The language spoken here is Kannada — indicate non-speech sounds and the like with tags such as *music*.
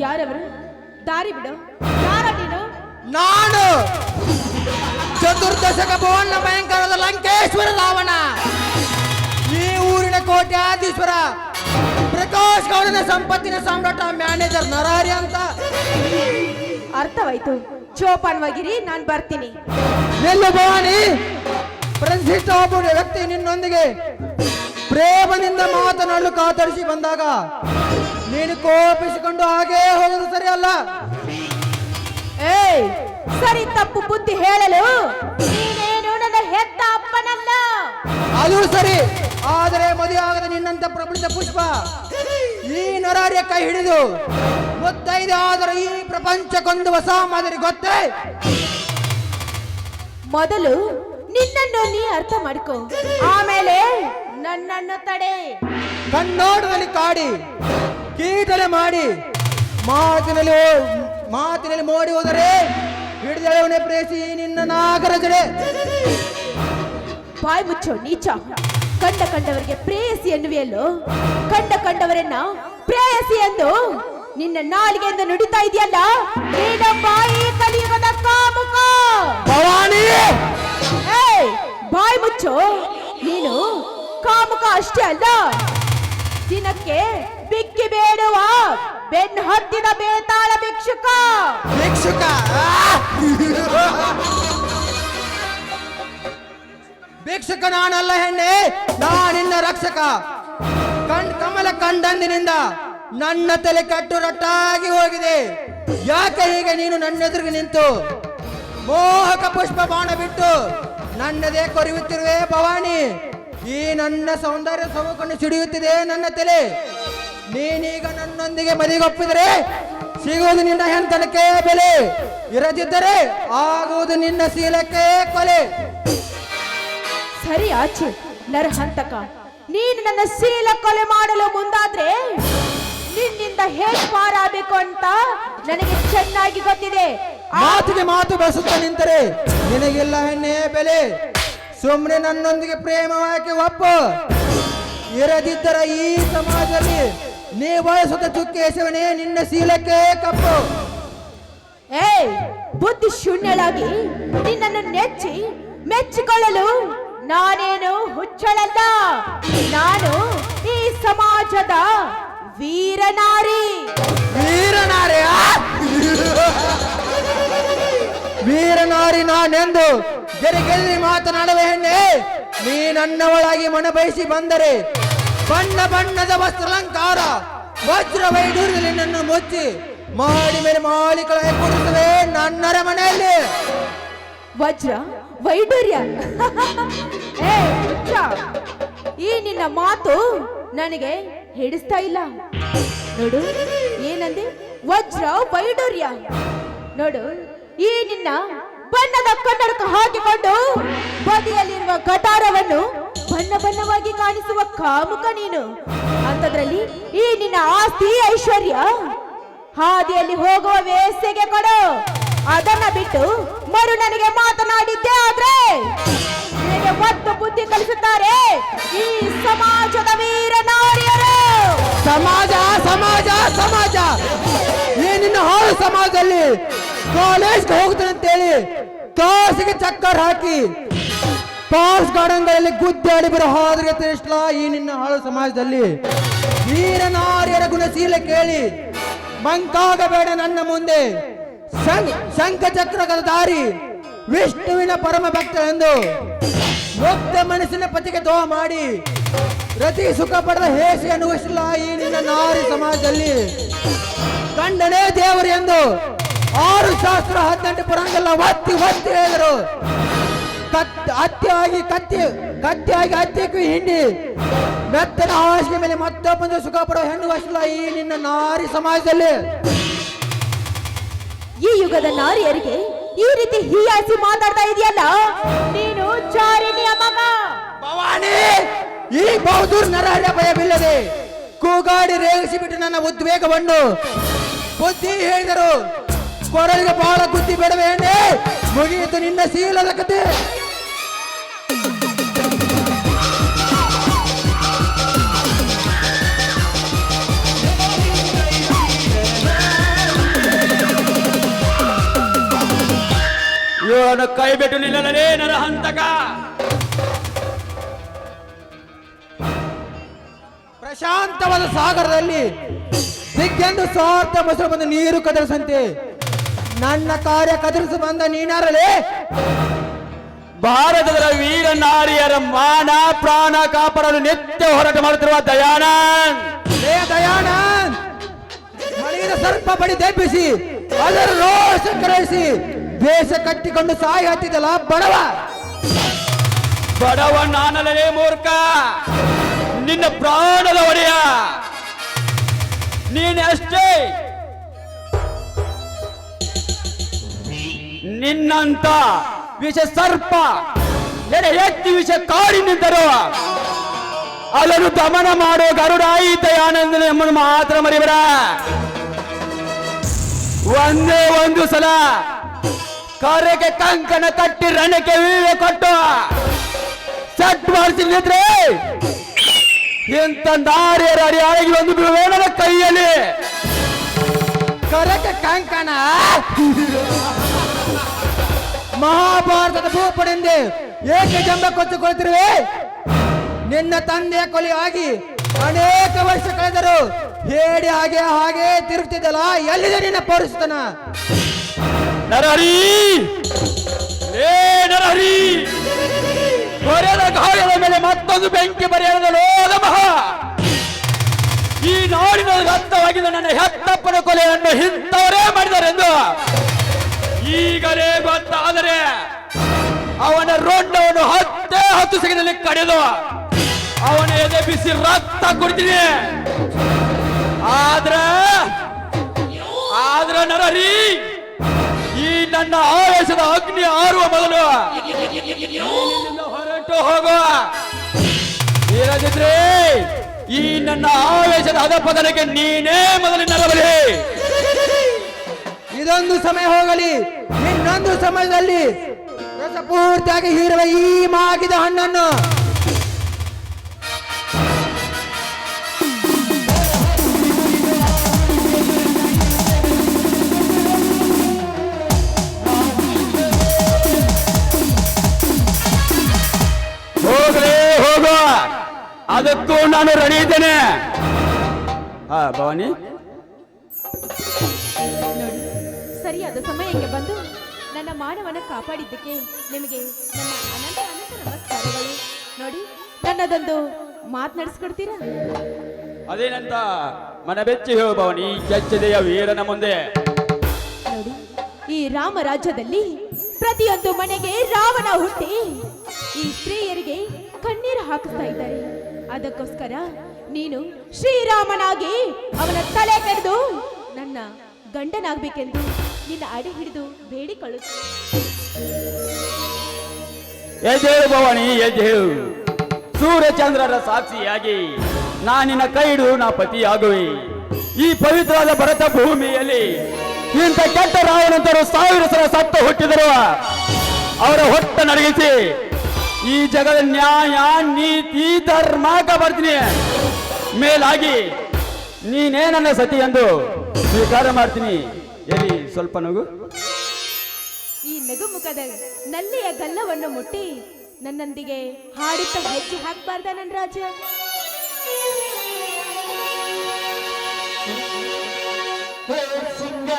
ಯಾರವರು? ದಾರಿ ಬಿಡು. ಯಾರ ನೀನು? ನಾನು. ಚತುರ್ದಶಕ ಭುವನ ಭಯಂಕರದ ಲಂಕೇಶ್ವರ ರಾವಣ ಈ ಊರಿನ ಕೋಟ್ಯಾಧೀಶ್ವರ. ಪ್ರಕಾಶ್ ಗೌಡನ ಸಂಪತ್ತಿನ ಸಾಮ್ರಾಟ ಮ್ಯಾನೇಜರ್ ನರಹರಿ ಅಂತ. ಅರ್ಥವಾಯ್ತು. ಜೋಪಾನವಾಗಿರಿ ನಾನು ಬರ್ತೀನಿ. ಎಲ್ಲ ಭವಾನಿ. ಪ್ರತಿಷ್ಠ ಒಬ್ಬ ವ್ಯಕ್ತಿ ನಿನ್ನೊಂದಿಗೆ. ಪ್ರೇಮದಿಂದ ಮಾತನಾಡಲು ಕಾತರಿಸಿ ಬಂದಾಗ ನೀನು ಕೋಪಿಸಿಕೊಂಡು ಹಾಗೇ ಹೋದರು ಸರಿ ಅಲ್ಲ ಏಯ್ ಸರಿ ತಪ್ಪು ಬುದ್ಧಿ ಹೇಳಲು ನೀನೇನು ನನ್ನ ಹೆತ್ತ ಅಪ್ಪನಲ್ಲ? ಅದು ಸರಿ ಆದರೆ ಮದುವೆ ಆಗದ ನಿನ್ನಂತ ಪ್ರಬಲಿತ ಪುಷ್ಪ ಈ ನರಾರ್ಯ ಕೈ ಹಿಡಿದು ಗೊತ್ತೈದೆ ಆದರೆ ಈ ಪ್ರಪಂಚಕ್ಕೊಂದು ಹೊಸ ಮಾದರಿ ಗೊತ್ತೇ? ಮೊದಲು ನಿನ್ನನ್ನು ನೀ ಅರ್ಥ ಮಾಡ್ಕೋ. ಆಮೇಲೆ? ನನ್ನನ್ನು ತಡೆ. ಕಣ್ಣೋಟದಲ್ಲಿ ಕಾಡಿ ಕೀಟನೆ ಮಾಡಿ ಮಾತಿನಲ್ಲಿ ಮಾತಿನಲ್ಲಿ ಮೋಡಿ ಹೋದರೆ ಹಿಡಿದಳವನೆ ಪ್ರೇಸಿ ನಿನ್ನ ನಾಗರ ಜಡೆ ಬಾಯ್ ಮುಚ್ಚೋ ನೀಚ. ಕಂಡ ಕಂಡವರಿಗೆ ಪ್ರೇಯಸಿ ಎನ್ನುವೆಯಲ್ಲೋ ಕಂಡ ಕಂಡವರನ್ನ ಪ್ರೇಯಸಿ ಎಂದು ನಿನ್ನ ನಾಲಿಗೆಯಿಂದ ನುಡಿತಾ ಇದೆಯಲ್ಲ? ನೀನ ಬಾಯಿ ಕಲಿಯುಗದ ಕಾಮುಕ. ಭವಾನಿ! ಬಾಯ್ ಮುಚ್ಚು. ನೀನು ಕಾಮುಕ ಅಷ್ಟೇ ಅಲ್ಲ. ದಿನಕ್ಕೆ ಬಿಕ್ಕಿ ಬೇಡುವ ಬೆನ್ ಹತ್ತಿದ ಬೇತಾಳ ಭಿಕ್ಷುಕ. ಭಿಕ್ಷುಕ? ಭಿಕ್ಷುಕ ನಾನಲ್ಲ ಹೆಣ್ಣೆ, ನಾನಿನ್ನ ರಕ್ಷಕ. ಕಣ್ ಕಮಲ ಕಂಡಂದಿನಿಂದ ನನ್ನ ತಲೆ ಕಟ್ಟು ರಟ್ಟಾಗಿ ಹೋಗಿದೆ. ಯಾಕೆ ಹೀಗೆ ನೀನು ನನ್ನ ಎದುರಿಗೆ ನಿಂತು? ಮೋಹಕ ಪುಷ್ಪ ಬಾಣ ಬಿಟ್ಟು ನನ್ನದೇ ಕೊರೆಯುತ್ತಿರುವೆ ಭವಾನಿ. ಈ ನನ್ನ ಸೌಂದರ್ಯ ಸೊಬಕನ್ನು ಸಿಡಿಯುತ್ತಿದೆ ನನ್ನ ತಲೆ. ನೀನೀಗ ನನ್ನೊಂದಿಗೆ ಮದಿಗೊಪ್ಪಿದರೆ ಸಿಗುವುದು ನಿನ್ನ ಹೆಂತನಕ್ಕೆ ಬೆಲೆ. ಇರದಿದ್ದರೆ ಆಗುವುದು ನಿನ್ನ ಶೀಲಕ್ಕೆ ಕೊಲೆ. ಸರಿ ಆಚೆ, ನರಹಂತಕ. ನೀನು ನನ್ನ ಶೀಲ ಕೊಲೆ ಮಾಡಲು ಮುಂದಾದ್ರೆ ನಿನ್ನಿಂದ ಹೇಗೆ ಪಾರಾಗಬೇಕು ಅಂತ ನನಗೆ ಚೆನ್ನಾಗಿ ಗೊತ್ತಿದೆ. ಮಾತಿಗೆ ಮಾತು ಬೆಸುತ್ತ ನಿಂತರೆ ನಿನಗೆಲ್ಲ ಹೆಣ್ಣೆ ಬೆಲೆ. ಸುಮ್ಮನೆ ನನ್ನೊಂದಿಗೆ ಪ್ರೇಮವಾಗಿ ಒಪ್ಪು. ಇರದಿದ್ದರ ಈ ಸಮಾಜದಲ್ಲಿ ನೀ ಬಯಸುತ್ತ ಚುಕ್ಕೆ ಎಸವನೇ ನಿನ್ನ ಶೀಲಕ್ಕೆ ಕಪ್ಪು. ಏಯ್ ಬುದ್ಧಿ ಶೂನ್ಯಳಾಗಿ ನಿನ್ನನ್ನು ನೆಚ್ಚಿ ಮೆಚ್ಚಿಕೊಳ್ಳಲು ನಾನೇನು ಹುಚ್ಚಳಲ್ಲ. ನಾನು ಈ ಸಮಾಜದ ವೀರನಾರಿ. ವೀರನಾರಿ ಆ? ವೀರನಾರಿ ನಾನೆಂದು ಗೆರೆಗೆಲ್ಲಿ ಮಾತನಾಡುವ ಹೆಣ್ಣೆ ನೀ ನನ್ನವಳಾಗಿ ಮನ ಬಯಸಿ ಬಂದರೆ ಬಣ್ಣ ಬಣ್ಣದ ವಸ್ತ್ರಲಂಕಾರ, ವಜ್ರ ವೈಡೂರ್ಯದಲ್ಲಿ ನನ್ನನ್ನು ಮುಚ್ಚಿ ಮಾಡಿ ಮೇಲೆ ಮಾಲಿಕಳ ಕೊಡುತ್ತವೆ ನನ್ನರ ಮನೆಯಲ್ಲಿ ವಜ್ರ ಹುಚ್ಚ *laughs* ಈ ನಿನ್ನ ಮಾತು ನನಗೆ ಹಿಡಿಸ್ತಾ ಇಲ್ಲ. ನೋಡು, ಏನಂದೆ? ವಜ್ರ ವೈಡೂರ್ಯ. ನೋಡು ಈ ನಿನ್ನ ಬಣ್ಣದ ಕನ್ನಡಕ ಹಾಕಿಕೊಂಡು ಬದಿಯಲ್ಲಿರುವ ಕಟಾರವನ್ನು ಬಣ್ಣ ಬಣ್ಣವಾಗಿ ಕಾಣಿಸುವ ಕಾಮುಕ ನೀನು. ಅಂತದ್ರಲ್ಲಿ ಈ ನಿನ್ನ ಆಸ್ತಿ ಐಶ್ವರ್ಯ ಹಾದಿಯಲ್ಲಿ ಹೋಗುವ ವ್ಯವಸ್ಥೆಗೆ ಕೊಡು. ಅದನ್ನ ಬಿಟ್ಟು ಮರು ನನಗೆ ಮಾತನಾಡಿದ್ದೆ ಆದ್ರೆ ನಿನಗೆ ಒತ್ತು ಬುದ್ಧಿ ಕಲಿಸುತ್ತಾರೆ ಈ ಸಮಾಜದ ವೀರ ನಾರಿಯರು. ಸಮಾಜ ಸಮಾಜ ಸಮಾಜ. ಏನಿನ್ನು ನಿನ್ನ ಹಾಳು ಸಮಾಜದಲ್ಲಿ ಕಾಲೇಜ್ಗೆ ಹೋಗ್ತಾನೆ ಅಂತೇಳಿ ಕಾಸಿಗೆ ಚಕ್ಕರ್ ಹಾಕಿ ಪಾಸ್ ಗಾರ್ಡನ್ಗಳಲ್ಲಿ ಗುದ್ದಾಡಿ ಬರೋ ಹಾದಿಗೆ ತಿಳಿಸ್ಲಾ ಈ ನಿನ್ನ ಹಾಳು ಸಮಾಜದಲ್ಲಿ. ವೀರ ನಾರಿಯರ ಗುಣಶೀಲ ಕೇಳಿ ಮಂಕಾಗಬೇಡ ನನ್ನ ಮುಂದೆ. ಶಂಖ ಚಕ್ರಗಳ ದಾರಿ ವಿಷ್ಣುವಿನ ಪರಮ ಭಕ್ತ ಎಂದು ಮುಕ್ತ ಮನಸ್ಸಿನ ಪತಿಗೆ ದೋಹ ಮಾಡಿ ರತಿ ಸುಖ ಪಡೆದ ಹೇಸಿ ಅನುಭವಿಸಲ್ಲ ಈ ನಿನ್ನ ನಾರಿ ಸಮಾಜದಲ್ಲಿ. ಕಂಡನೇ ದೇವರು ಎಂದು ಆರು ಶಾಸ್ತ್ರ ಹದಿನೆಂಟು ಪುರಾಣಗೆಲ್ಲ ಒತ್ತಿ ಒತ್ತಿ ಹೇಳಿದರು. ಕತ್ತ ಅತ್ಯಾಗಿ ಕತ್ತಿ ಕತ್ತಿಯಾಗಿ ಹತ್ತಿಕ್ಕೂ ಹಿಂಡಿ. ಮೆತ್ತನ ಆವಾಸಿಗೆ ಮೇಲೆ ಮತ್ತೊಬ್ಬಂದು ಸುಖ ಪಡೋ ಹೆಣ್ಣು ವಶಲ ಈ ನಿನ್ನ ನಾರಿ ಸಮಾಜದಲ್ಲಿ. ಈ ಯುಗದ ನಾರಿಯರಿಗೆ ಈ ರೀತಿ ಹೀಯಾಸಿ ಮಾತಾಡ್ತಾ ಇದೆಯಲ್ಲ? ನೀನು ಚಾರಿಣಿಯ ಮಗ ಭವಾನಿ ಈ ಬಹುದೂರ್ ನರಹರ ಭಯವಿಲ್ಲದೆ ಕೂಗಾಡಿ ರೇಗಿಸಿಬಿಟ್ಟು ನನ್ನ ಉದ್ವೇಗವನ್ನು ಬುದ್ಧಿ ಹೇಳಿದರು. ಕೊರಳಿಗೆ ಬಹಳ ಬುದ್ಧಿ ಬಿಡಬೇಡಿ ಮುಗಿಯಿತು ನಿನ್ನ ಸೀಲದ ಕತೆ. ಕೈ ಬಿಟ್ಟು ನಿಲ್ಲಲೇ ನರ ಹಂತಕ. ಪ್ರಶಾಂತವಾದ ಸಾಗರದಲ್ಲಿ ಸಿಗ್ಗೆಂದು ಸ್ವಾರ್ಥ ಮೊಸರು ಬಂದು ನೀರು ಕದರಿಸಂತೆ. ನನ್ನ ಕಾರ್ಯ ಕದರಿಸಿ ಬಂದ ನೀನಾರಲೇ. ಭಾರತದ ವೀರ ನಾರಿಯರ ಮಾನ ಪ್ರಾಣ ಕಾಪಾಡಲು ನಿತ್ಯ ಹೋರಾಟ ಮಾಡುತ್ತಿರುವ ದಯಾನಂದ್. ಲೇ ದಯಾನಂದ್ ಮಳೆಯಿಂದ ಸರ್ಪ ಬಡಿ ದೆಬ್ಬಿಸಿ ಅದರ ರೋಷ ಕರೆಸಿ ದೇಶ ಕಟ್ಟಿಕೊಂಡು ಸಾಯಿ ಹತ್ತಿದಲ್ಲ ಬಡವ. ಬಡವ ನಾನಲ್ಲೇ ಮೂರ್ಖ. ನಿನ್ನ ಪ್ರಾಣದ ಒಡೆಯ. ನೀನಷ್ಟೇ ನಿನ್ನಂತ ವಿಷ ಸರ್ಪ, ಎಡೆ ಎತ್ತಿ ವಿಷ ಕಾಡಿ ನಿಂತರು ಅದನ್ನು ದಮನ ಮಾಡೋ ಗರುಡಾಯಿತ ಆನಂದನ ಎಂಬುದು ಮಾತ್ರ ಮರಿಬೇಡ. ಒಂದೇ ಒಂದು ಸಲ ಕರೆಗೆ ಕಂಕಣ ಕಟ್ಟಿ ರಣಕ್ಕೆ ವಿವೇ ಕೊಟ್ಟು ಸೆಟ್ ಮಾಡಿಸಿ ನಿಂತ್ರೆ. ಎಂತ ನಾರಿಯರ ಅಡಿಯಾಗಿ ಒಂದು ಬಿಡುವೇನದ ಕೈಯಲ್ಲಿ. ಕರೆಗೆ ಕಂಕಣ. ಮಹಾಭಾರತದ ಭೂಪಡೆಂದೆ ಏಕೆ ಜಂಬ ಕೊಚ್ಚಿಕೊಳ್ತಿರುವೆ ನಿನ್ನ ತಂದೆಯ ಕೊಲೆ ಆಗಿ ಅನೇಕ ವರ್ಷ ಕಳೆದರು ಹೇಳಿ ಹಾಗೆ ಹಾಗೆ ತಿರುಗ್ತಿದ್ದಲ್ಲ, ಎಲ್ಲಿದೆ ನಿನ್ನ ಪೌರುಷತನ ನರಹರಿ! ಏ ನರಹರಿ! ಕೊರೆದ ಗಾಯದ ಮೇಲೆ ಮತ್ತೊಂದು ಬೆಂಕಿ ಬರೆಯದ ಲೋಲಮಹ ಮಹಾ! ಈ ನಾಡಿನ ರಕ್ತವಾಗಿದ್ದ ನನ್ನ ಹೆತ್ತಪ್ಪನ ಕೊಲೆಯನ್ನು ಹಿಂತವರೇ ಮಾಡಿದರೆಂದು ಈಗಲೇ ಗೊತ್ತಾದರೆ ಅವನ ರೋಡ್ನವನು ಹತ್ತೇ ಹತ್ತು ಸೆಕೆಂಡಲ್ಲಿ ಕಡೆದು ಅವನ ಎದೆ ಬಿಸಿ ರಕ್ತ ಕೊಡ್ತೀನಿ ಆದ್ರ ಆದ್ರ ನರರಿ, ಈ ನನ್ನ ಆವೇಶದ ಅಗ್ನಿ ಆರುವ ಮೊದಲು ಹೊರಟು ಹೋಗುವ. ಇರದಿದ್ರೆ ಈ ನನ್ನ ಆವೇಶದ ಅಧಪತನಕ್ಕೆ ನೀನೇ ಮೊದಲು ನರಬಲಿ. ಇದೊಂದು ಸಮಯ ಹೋಗಲಿ, ಇನ್ನೊಂದು ಸಮಯದಲ್ಲಿ ಪೂರ್ತಿಯಾಗಿ ಹೀರುವ ಈ ಮಾಗಿದ ಹಣ್ಣನ್ನು. ಹೋಗೋ. ಅದಕ್ಕೂ ನಾನು ರೆಡಿ ಇದ್ದೇನೆ. ಹಾ ಭವಾನಿ. ಸರಿಯಾದ ಸರಿಯಾದ ಸಮಯಕ್ಕೆ ಬಂದು ನನ್ನ ಮಾನವನ ಕಾಪಾಡಿದ್ದಕ್ಕೆ ನಿಮಗೆ ನನ್ನ ಅನಂತ ಅನಂತ ನಮಸ್ಕಾರಗಳು. ನೋಡಿ ನನ್ನದೊಂದು ಮಾತನಾಡಿಸ್ಕೊಡ್ತೀರಾ ಅದೇನಂತ ಮನಬೆಚ್ಚಿ ಹೇಳು ಚಚ್ಚದೆಯ ಕೆಚ್ಚದೆಯ ವೀರನ ಮುಂದೆ. ನೋಡಿ ಈ ರಾಮ ರಾಜ್ಯದಲ್ಲಿ ಪ್ರತಿಯೊಂದು ಮನೆಗೆ ರಾವಣ ಹುಟ್ಟಿ ಈ ಸ್ತ್ರೀಯರಿಗೆ ಕಣ್ಣೀರು ಹಾಕಿಸ್ತಾ ಇದ್ದಾರೆ. ಅದಕ್ಕೋಸ್ಕರ ನೀನು ಶ್ರೀರಾಮನಾಗಿ ಅವನ ತಲೆ ಕರೆದು ನನ್ನ ಗಂಡನಾಗ್ಬೇಕೆಂದು ನಿನ್ನ ಅಡೆ ಹಿಡಿದು ಬೇಡಿಕೊಳ್ಳುತ್ತೇನೆ ಭವಾನಿ ಎದ್ದೇಳು ಸೂರ್ಯಚಂದ್ರರ ಸಾಕ್ಷಿಯಾಗಿ ನಾನಿನ ಕೈ ಹಿಡಿದು ನಾ ಪತಿಯಾಗುವೆ. ಈ ಪವಿತ್ರವಾದ ಭರತ ಭೂಮಿಯಲ್ಲಿ ಇಂಥ ಕೆಟ್ಟ ರಾವಣಂತರು ಸಾವಿರ ಸಲ ಸತ್ತು ಹುಟ್ಟಿದರು. ಅವರ ಹೊಟ್ಟ ನಡಗಿಸಿ, ಈ ಜಗದ ನ್ಯಾಯ, ನೀತಿ ಧರ್ಮಕ ಬರ್ತೀನಿ. ಮೇಲಾಗಿ ನೀನೇ ನನ್ನ ಸತಿ ಎಂದು ಸ್ವೀಕಾರ ಮಾಡ್ತೀನಿ. ಸ್ವಲ್ಪ ನಗು. ಈ ನಗು ಮುಖದ ನಲ್ಲಿಯ ಗಲ್ಲವನ್ನು ಮುಟ್ಟಿ ನನ್ನೊಂದಿಗೆ ಹಾಡುತ್ತ ಹೆಜ್ಜೆ ಹಾಕ್ಬಾರ್ದ ನನ್ನ ರಾಜ. ಸಿಂಗ